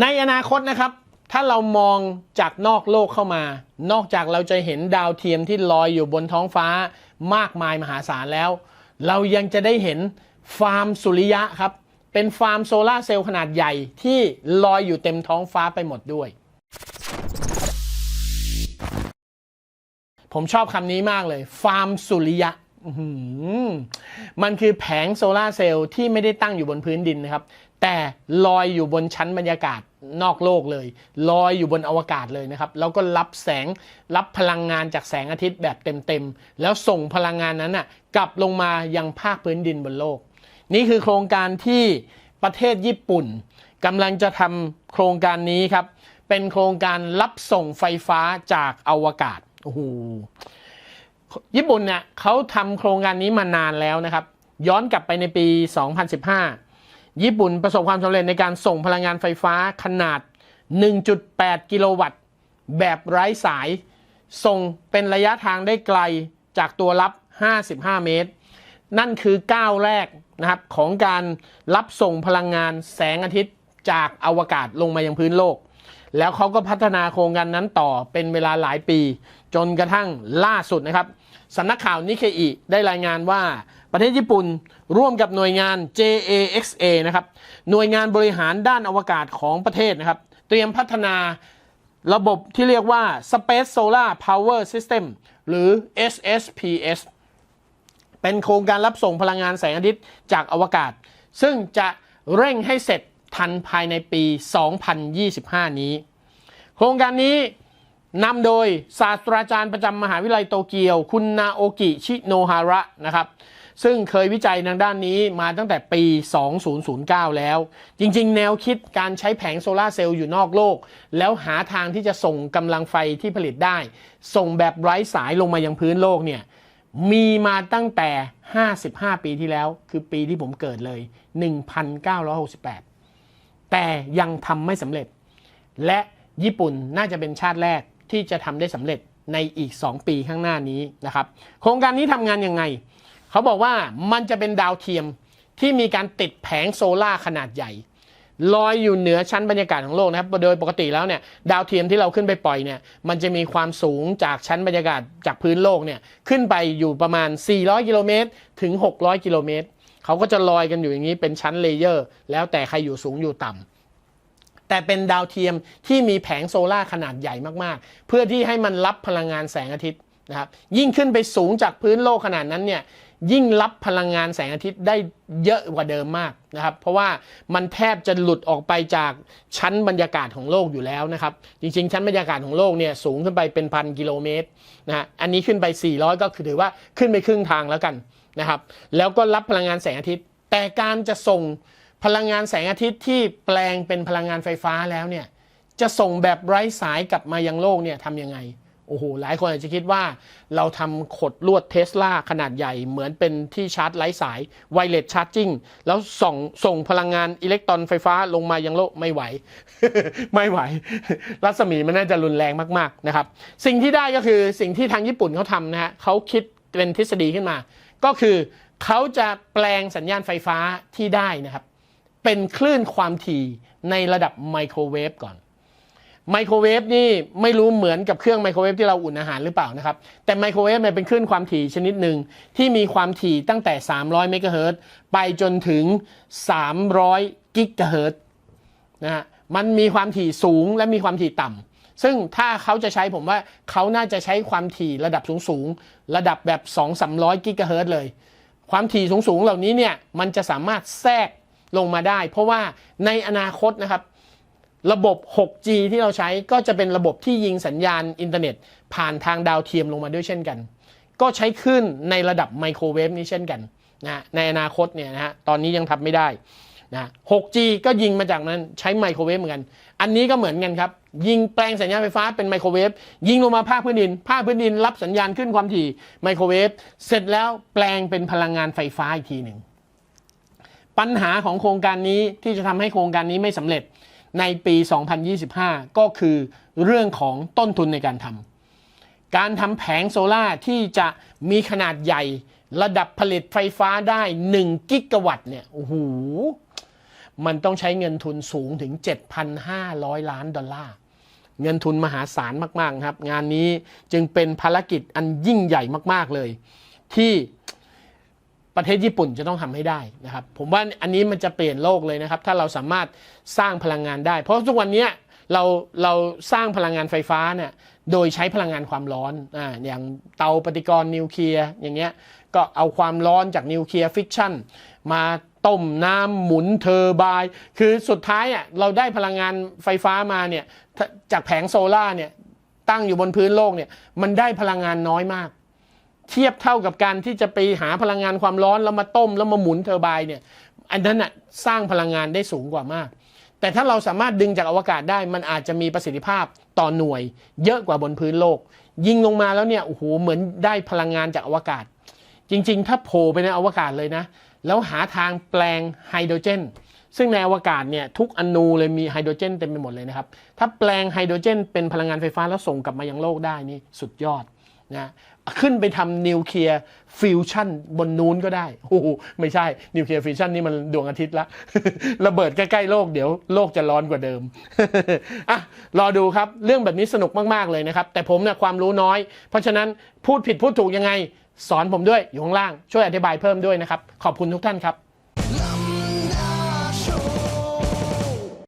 ในอนาคตนะครับ ถ้าเรามองจากนอกโลกเข้ามา นอกจากเราจะเห็นดาวเทียมที่ลอยอยู่บนท้องฟ้ามากมายมหาศาลแล้ว เรายังจะได้เห็นฟาร์มสุริยะครับ เป็นฟาร์มโซลาร์เซลล์ขนาดใหญ่ที่ลอยอยู่เต็มท้องฟ้าไปหมดด้วย ผมชอบคำนี้มากเลย ฟาร์มสุริยะ มันคือแผงโซลาร์เซลล์ที่ไม่ได้ตั้งอยู่บนพื้นดินนะครับ แต่ลอยอยู่บนชั้นบรรยากาศนอกโลกเลย ลอยอยู่บนอวกาศเลยนะครับ แล้วก็รับแสงรับพลังงานจากแสงอาทิตย์แบบเต็มๆ แล้วส่งพลังงานนั้นน่ะกลับลงมายังภาคพื้นดินบนโลก นี่คือโครงการที่ประเทศญี่ปุ่นกำลังจะทำโครงการนี้ครับ เป็นโครงการรับส่งไฟฟ้าจากอวกาศโอ้โห ญี่ปุ่นเนี่ยเขาทำโครงการนี้มานานแล้วนะครับ ย้อนกลับไปในปี 2015 ญี่ปุ่นประสบความสำเร็จในการส่งพลังงานไฟฟ้าขนาด 1.8 กิโลวัตต์ แบบไร้สาย ส่งเป็นระยะทางได้ไกลจากตัวรับ 55 เมตร นั่นคือก้าวแรกนะครับของการรับส่งพลังงานแสงอาทิตย์จากอวกาศลงมายังพื้นโลก แล้วเขาก็พัฒนาโครงการนั้นต่อเป็นเวลาหลายปี จนกระทั่งล่าสุดนะครับ สำนักข่าวนิเคอิได้รายงานว่าประเทศญี่ปุ่นร่วมกับหน่วยงาน JAXA นะครับหน่วยงานบริหารด้านอวกาศของประเทศนะครับ เตรียมพัฒนาระบบที่เรียกว่า Space Solar Power System หรือ SSPS เป็นโครงการรับส่งพลังงานแสงอาทิตย์จากอวกาศ ซึ่งจะเร่งให้เสร็จทันภายในปี 2025 นี้ โครงการนี้ นำโดยศาสตราจารย์ประจำมหาวิทยาลัยโตเกียว คุณนาโอกิชิโนฮาระนะครับซึ่งเคยวิจัยทางด้านนี้มาตั้งแต่ปี 2009 แล้ว จริงๆ แนวคิดการใช้แผงโซลาร์เซลล์อยู่นอกโลก แล้วหาทางที่จะส่งกำลังไฟที่ผลิตได้ ส่งแบบไร้สายลงมายังพื้นโลกเนี่ยมีมาตั้งแต่ 55 ปีที่แล้ว คือปีที่ผมเกิดเลย 1968 แต่ยังทำไม่สำเร็จ และญี่ปุ่นน่าจะเป็นชาติแรก ที่จะทำได้สำเร็จในอีก 2 ปีข้างหน้านี้นะครับ โครงการนี้ทำงานยังไง เขาบอกว่ามันจะเป็นดาวเทียมที่มีการติดแผงโซล่าขนาดใหญ่ลอยอยู่เหนือชั้นบรรยากาศของโลกนะครับ โดยปกติแล้วเนี่ยดาวเทียมที่เราขึ้นไปปล่อยเนี่ยมันจะมีความสูงจากชั้นบรรยากาศจากพื้นโลกเนี่ยขึ้นไปอยู่ประมาณ 400 กิโลเมตรถึง 600 กิโลเมตรเขาก็จะลอยกันอยู่อย่างนี้เป็นชั้นเลเยอร์ แล้วแต่ใครอยู่สูงอยู่ต่ำ แต่เป็นดาวเทียมที่มีแผงโซล่าขนาดใหญ่มากๆ เพื่อที่ให้มันรับพลังงานแสงอาทิตย์นะครับยิ่งขึ้นไปสูงจากพื้นโลกขนาดนั้นเนี่ยยิ่งรับพลังงานแสงอาทิตย์ได้เยอะกว่าเดิมมากนะครับ เพราะว่ามันแทบจะหลุดออกไปจากชั้นบรรยากาศของโลกอยู่แล้วนะครับ จริงๆ ชั้นบรรยากาศของโลกเนี่ยสูงขึ้นไปเป็นพันกิโลเมตรนะฮะอันนี้ขึ้นไป 400 ก็คือถือว่าขึ้นไปครึ่งทางแล้วกันนะครับ แล้วก็รับพลังงานแสงอาทิตย์ แต่การจะส่ง พลังงานแสงอาทิตย์ที่แปลงเป็นพลังงานไฟฟ้าแล้วเนี่ยจะส่งแบบไร้สายกลับมายังโลกเนี่ยทำยังไงโอ้โหหลายคนอาจจะคิดว่าเราทำขดลวดเทสลาขนาดใหญ่เหมือนเป็นที่ชาร์จไร้สายไวเลสชาร์จิ่งแล้วส่งส่งพลังงานอิเล็กตรอนไฟฟ้าลงมายังโลกไม่ไหว ไม่ไหว รัศมีมันน่าจะรุนแรงมากๆนะครับ สิ่งที่ได้ก็คือสิ่งที่ทางญี่ปุ่นเขาทำนะฮะเขาคิดเป็นทฤษฎีขึ้นมา ก็คือเขาจะแปลงสัญญาณไฟฟ้าที่ได้นะครับ เป็นคลื่นความถี่ในระดับไมโครเวฟก่อนไมโครเวฟนี่ไม่รู้เหมือนกับเครื่องไมโครเวฟที่เราอุ่นอาหารหรือเปล่านะครับ แต่ไมโครเวฟเนี่ยเป็นคลื่นความถี่ชนิดหนึ่งที่มีความถี่ตั้งแต่ 300 เมกะเฮิรตซ์ไปจนถึง 300 กิกะเฮิรตซ์นะฮะมันมีความถี่สูงและมีความถี่ต่ำซึ่งถ้าเขาจะใช้ผมว่าเขาน่าจะใช้ความถี่ระดับสูงๆ ระดับแบบ 2-300 กิกะเฮิรตซ์เลย ความถี่สูงๆ เหล่านี้เนี่ยมันจะสามารถแทรก ลงมาได้ เพราะว่าในอนาคตนะครับ ระบบ 6G ที่เราใช้ก็จะเป็นระบบที่ยิงสัญญาณอินเทอร์เน็ต ผ่านทางดาวเทียมลงมาด้วยเช่นกัน ก็ใช้ขึ้นในระดับไมโครเวฟนี้เช่นกันนะในอนาคตเนี่ยนะฮะตอนนี้ยังทำไม่ได้นะ 6G ก็ยิงมาจากนั้นใช้ไมโครเวฟเหมือนกัน อันนี้ก็เหมือนกันครับ ยิงแปลงสัญญาณไฟฟ้าเป็นไมโครเวฟยิงลงมาภาคพื้นดิน ภาคพื้นดินรับสัญญาณขึ้นความถี่ไมโครเวฟเสร็จแล้วแปลงเป็นพลังงานไฟฟ้าอีกทีหนึ่ง ปัญหาของโครงการนี้ที่จะทำให้โครงการนี้ไม่สำเร็จในปี 2025 ก็คือเรื่องของต้นทุนในการทำการทำแผงโซล่าที่จะมีขนาดใหญ่ระดับผลิตไฟฟ้าได้ 1 กิกะวัตต์เนี่ย โอ้โห มันต้องใช้เงินทุนสูงถึง 7,500 ล้านดอลลาร์ เงินทุนมหาศาลมาก ๆ ครับ งานนี้จึงเป็นภารกิจอันยิ่งใหญ่มาก ๆ เลย ที่ ประเทศญี่ปุ่นจะต้องทำให้ได้นะครับ ผมว่าอันนี้มันจะเปลี่ยนโลกเลยนะครับ ถ้าเราสามารถสร้างพลังงานได้ เพราะทุกวันนี้เราเราสร้างพลังงานไฟฟ้าเนี่ยโดยใช้พลังงานความร้อนอ่าอย่างเตาปฏิกรณ์นิวเคลียร์อย่างเงี้ยก็เอาความร้อนจากนิวเคลียร์ฟิกชันมาต้มน้ำหมุนเทอร์ไบน์คือสุดท้ายอะเราได้พลังงานไฟฟ้ามาเนี่ยจากแผงโซล่าร์เนี่ยตั้งอยู่บนพื้นโลกเนี่ยมันได้พลังงานน้อยมาก เทียบเท่ากับการที่จะไปหาพลังงานความร้อนแล้วมาต้มแล้วมาหมุนเทอร์ไบน์เนี่ยอันนั้นน่ะสร้างพลังงานได้สูงกว่ามาก แต่ถ้าเราสามารถดึงจากอวกาศได้มันอาจจะมีประสิทธิภาพต่อหน่วย เยอะกว่าบนพื้นโลก ยิงลงมาแล้วเนี่ยโอ้โหเหมือนได้พลังงานจากอวกาศ จริง ๆ ถ้าโผล่ไปในอวกาศเลยนะ แล้วหาทางแปลงไฮโดรเจนซึ่งในอวกาศเนี่ยทุกอนูเลยมีไฮโดรเจนเต็มไปหมดเลยนะครับ ถ้าแปลงไฮโดรเจนเป็นพลังงานไฟฟ้าแล้วส่งกลับมายังโลกได้นี่สุดยอด นะขึ้นไปทำนิวเคลียร์ฟิวชั่นบนนู้นก็ได้โอ้โหไม่ใช่ นิวเคลียร์ฟิวชั่นนี่มันดวงอาทิตย์ละ ระเบิดใกล้ๆโลกเดี๋ยวโลกจะร้อนกว่าเดิม อะ รอดูครับ เรื่องแบบนี้สนุกมากๆเลยนะครับ แต่ผมเนี่ยความรู้น้อย เพราะฉะนั้นพูดผิดพูดถูกยังไง สอนผมด้วยอยู่ข้างล่างช่วยอธิบายเพิ่มด้วยนะครับ ขอบคุณทุกท่านครับ